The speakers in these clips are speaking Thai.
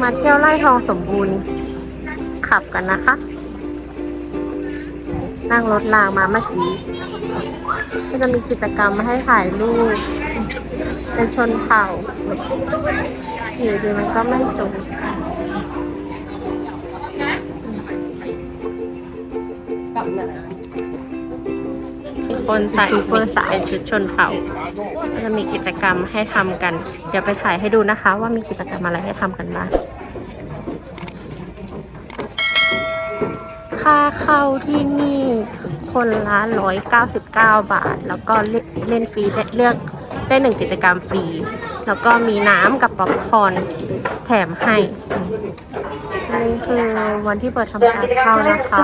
มาเที่ยวไร่ทองสมบูรณ์ขับกันนะคะ นั่งรถรางมาเมื่อกี้ก็จะมีกิจกรรมมาให้ถ่ายรูป เป็นชนเผ่า อยู่ดีมันก็ไม่ตรงมีคนใส่เป็นชุดชนเผ่า จะมีกิจกรรมให้ทำกัน เดี๋ยวไปถ่ายให้ดูนะคะ ว่ามีกิจกรรมอะไรให้ทำกันบ้างค่าเข้าที่นี่คนละ199 บาท แล้วก็เล่นฟรีเลือก ได้หนึ่งกิจกรรมฟรี แล้วก็มีน้ำกับป๊อปคอร์นแถมให้นนี้คือวันที่เปิดทำการเข้านะคะ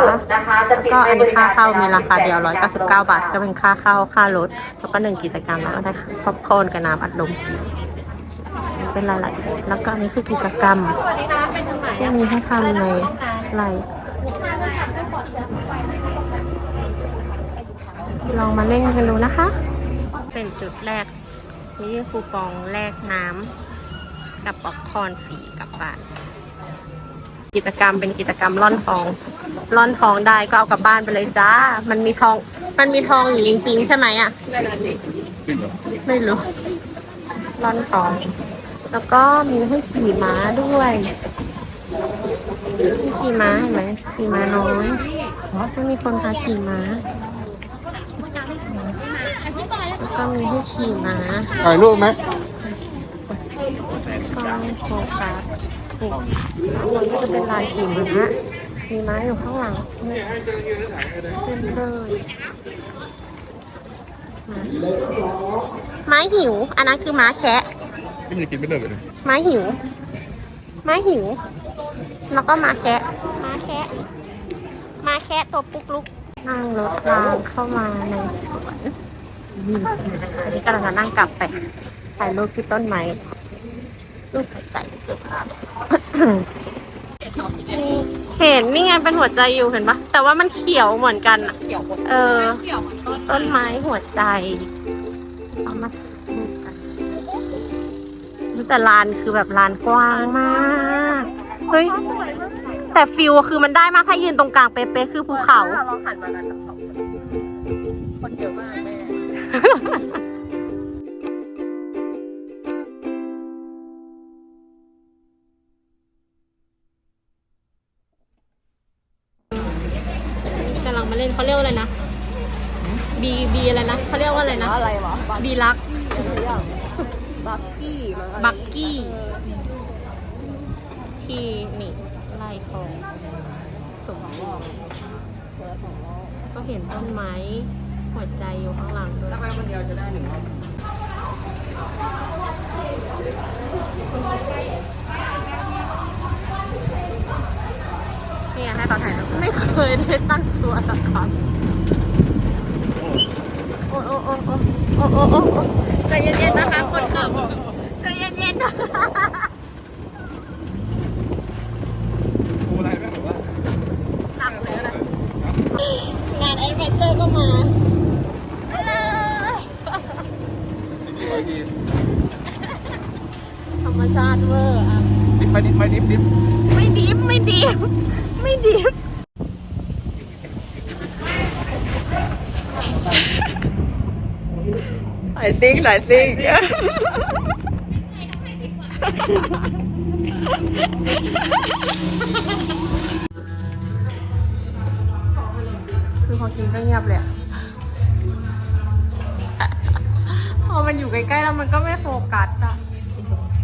แล้วก็อันนี้ค่าเข้ามีราคาเดียว 199 บาท ก็เป็นค่าเข้าค่ารถ แล้วก็หนึ่งกิจกรรมแล้วก็ได้ป๊อปคอร์นกับน้ำอัดลมฟรีเป็นหลายๆแล้วก็อันนี้คือกิจกรรมที่มีให้ทำในไร่ลองมาเล่นกันดูนะคะ เป็นจุดแรก นี่คูปองแลกน้ำกับป๊อปคอร์นฟรีกลับบ้าน กิจกรรมเป็นกิจกรรมล่อนทองล่อนทองได้ก็เอากลับบ้านไปเลยจ้า มันมีทอง มันมีทองอยู่จริงๆใช่ไหมอะ ไม่รู้ล่อนทอง แล้วก็มีให้ขี่ม้าด้วยมีขี่ม้าเห็นไหมขี่ม้าน้อยไม่มีคนพาขี่ม้าแล้ว ก็มีให้ขี่ม้าถ่ายรูปไหมกล้องโฟกัสนี่ข้างบนก็จะเป็นลายขี่ม้ามีม้าอยู่ข้างหลังขึ้นเลยม้าหิว อันนั้นคือม้าแคะไม่มีกินไม่เลิกเลยม้าหิว ม้าหิว แล้วก็ม้าแคะม้าแคะม้าแคะตัวปุ๊กลุกนั่งรถรางเข้ามาในสวน อันนี้กำลังจะนั่งกลับไปถ่ายรูปที่ต้นไม้รูปหัวใจเห็นนี่ไงเป็นหัวใจอยู่เห็นปะแต่ว่ามันเขียวเหมือนกันอะเออ ต้นไม้หัวใจเอามาดูกันแต่ลานคือแบบลานกว้างมากเฮ้ยแต่ฟิลคือมันได้มากถ้ายืนตรงกลางเป๊ะๆคือภูเขาลองหันมากันคนเยอะมาก กำลังมาเล่นเขาเรียกว่าอะไรนะ บีบีอะไรนะเขาเรียกว่าอะไรนะ อะไรวะบักบีลัก กี้อะไรอย่างบักกี้มั้งอะไรบักกี้ ที่นี่ไล่ทองสุกก็เห็นต้นไม้ หัวใจอยู่ข้างหลังด้วยถ้าไปคนเดียวจะได้หนึ่งห้อนี่ให้ตอนถ่ายรูไม่เคยได้ตั้งตัวสักครั้งโอ้โอ้โอ้โอ้โอ้โอ้ใจเย็นๆนะคะคนขับใจเย็นๆนะคะาติเวอร์อะดิบไปดิบไปดิบดิบไม่ดิฟไม่ดิฟไม่ดิฟหลายซิงหลายซิงคือพอกินก็เงียบเลยอะพอมันอยู่ใกล้ๆแล้วมันก็ไม่โฟกัสอะ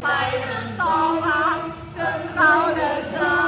ไปสองพันจนเขาเดินทาง